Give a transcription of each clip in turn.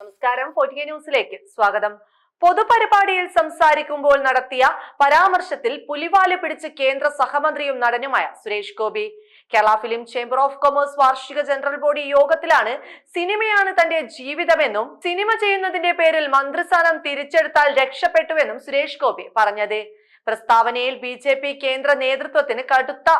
നമസ്കാരം. ഫോർട്ടി ന്യൂസിലേക്ക് സ്വാഗതം. പൊതുപരിപാടിയിൽ സംസാരിക്കുമ്പോൾ നടത്തിയ പരാമർശത്തിൽ പുലിവാൽ പിടിച്ച് കേന്ദ്ര സഹമന്ത്രിയും നടനുമായ Suresh Gopi. Kerala film chamber of commerce വാർഷിക ജനറൽ ബോഡി യോഗത്തിലാണ് സിനിമയാണ് തന്റെ ജീവിതമെന്നും സിനിമ ചെയ്യുന്നതിന്റെ പേരിൽ മന്ത്രിസ്ഥാനം തിരിച്ചെടുത്താൽ രക്ഷപ്പെട്ടുവെന്നും സുരേഷ് ഗോപി പറഞ്ഞത്. പ്രസ്താവനയിൽ ബി ജെ പി കേന്ദ്ര നേതൃത്വത്തിന് കടുത്ത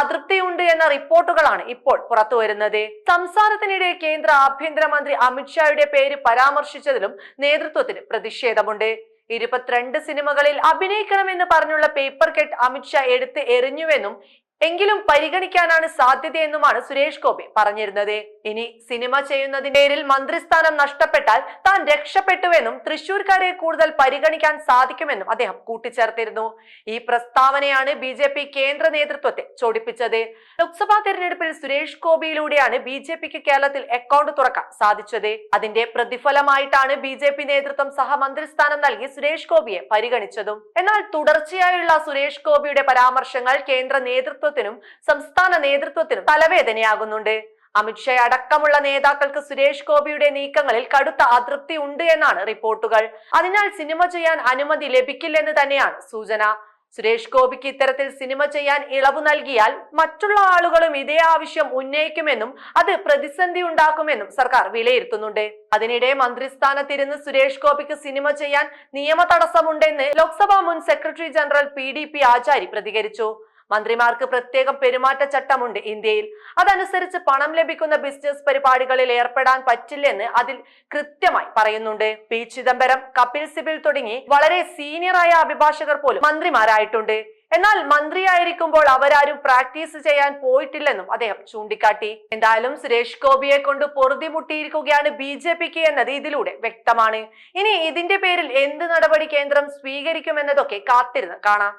അതൃപ്തിയുണ്ട് എന്ന റിപ്പോർട്ടുകളാണ് ഇപ്പോൾ പുറത്തുവരുന്നത് സംസാരത്തിനിടെ കേന്ദ്ര ആഭ്യന്തരമന്ത്രി അമിത്ഷായുടെ പേര് പരാമർശിച്ചതിലും നേതൃത്വത്തിന് പ്രതിഷേധമുണ്ട്. ഇരുപത്തിരണ്ട് സിനിമകളിൽ അഭിനയിക്കണമെന്ന് പറഞ്ഞുള്ള പേപ്പർ കെട്ട് അമിത്ഷാ എടുത്ത് എറിഞ്ഞുവെന്നും എങ്കിലും പരിഗണിക്കാനാണ് സാധ്യതയെന്നുമാണ് സുരേഷ് ഗോപി പറഞ്ഞിരുന്നത്. ഇനി സിനിമ ചെയ്യുന്നതിന്റെ പേരിൽ മന്ത്രിസ്ഥാനം നഷ്ടപ്പെട്ടാൽ താൻ രക്ഷപ്പെട്ടുവെന്നും തൃശൂർക്കാരെ കൂടുതൽ പരിഗണിക്കാൻ സാധിക്കുമെന്നും അദ്ദേഹം കൂട്ടിച്ചേർത്തിരുന്നു. ഈ പ്രസ്താവനയാണ് ബി ജെ പി കേന്ദ്ര നേതൃത്വത്തെ ചോടിപ്പിച്ചത്. ലോക്സഭാ തെരഞ്ഞെടുപ്പിൽ സുരേഷ് ഗോപിയിലൂടെയാണ് ബി ജെ പിക്ക് കേരളത്തിൽ അക്കൗണ്ട് തുറക്കാൻ സാധിച്ചത്. അതിന്റെ പ്രതിഫലമായിട്ടാണ് ബി ജെ പി നേതൃത്വം സഹമന്ത്രിസ്ഥാനം നൽകി സുരേഷ് ഗോപിയെ പരിഗണിച്ചതും. എന്നാൽ തുടർച്ചയായുള്ള സുരേഷ് ഗോപിയുടെ പരാമർശങ്ങൾ കേന്ദ്ര നേതൃത്വത്തിനും സംസ്ഥാന നേതൃത്വത്തിനും തലവേദനയാകുന്നുണ്ട്. അമിത്ഷാ അടക്കമുള്ള നേതാക്കൾക്ക് സുരേഷ് ഗോപിയുടെ നീക്കങ്ങളിൽ കടുത്ത അതൃപ്തി ഉണ്ട് എന്നാണ് റിപ്പോർട്ടുകൾ. അതിനാൽ സിനിമ ചെയ്യാൻ അനുമതി ലഭിക്കില്ലെന്ന് തന്നെയാണ് സൂചന. സുരേഷ് ഗോപിക്ക് ഇത്തരത്തിൽ സിനിമ ചെയ്യാൻ ഇളവ് നൽകിയാൽ മറ്റുള്ള ആളുകളും ഇതേ ആവശ്യം ഉന്നയിക്കുമെന്നും അത് പ്രതിസന്ധി ഉണ്ടാക്കുമെന്നും സർക്കാർ വിലയിരുത്തുന്നുണ്ട്. അതിനിടെ മന്ത്രിസ്ഥാനത്തിരുന്ന് സുരേഷ് ഗോപിക്ക് സിനിമ ചെയ്യാൻ നിയമ തടസ്സമുണ്ടെന്ന് ലോക്സഭാ മുൻ secretary general P D P Achari പ്രതികരിച്ചു. മന്ത്രിമാർക്ക് പ്രത്യേകം പെരുമാറ്റച്ചട്ടമുണ്ട് ഇന്ത്യയിൽ. അതനുസരിച്ച് പണം ലഭിക്കുന്ന ബിസിനസ് പരിപാടികളിൽ ഏർപ്പെടാൻ പറ്റില്ലെന്ന് അതിൽ കൃത്യമായി പറയുന്നുണ്ട്. പി. ചിദംബരം കപിൽ സിബിൽ തുടങ്ങി വളരെ സീനിയറായ അഭിഭാഷകർ പോലും മന്ത്രിമാരായിട്ടുണ്ട്. എന്നാൽ മന്ത്രിയായിരിക്കുമ്പോൾ അവരാരും പ്രാക്ടീസ് ചെയ്യാൻ പോയിട്ടില്ലെന്നും അദ്ദേഹം ചൂണ്ടിക്കാട്ടി. എന്തായാലും സുരേഷ് ഗോപിയെ കൊണ്ട് പൊറുതിമുട്ടിയിരിക്കുകയാണ് ബി ജെ പിക്ക് എന്നത് ഇതിലൂടെ വ്യക്തമാണ്. ഇനി ഇതിന്റെ പേരിൽ എന്ത് നടപടി കേന്ദ്രം സ്വീകരിക്കുമെന്നതൊക്കെ കാത്തിരുന്ന് കാണാം.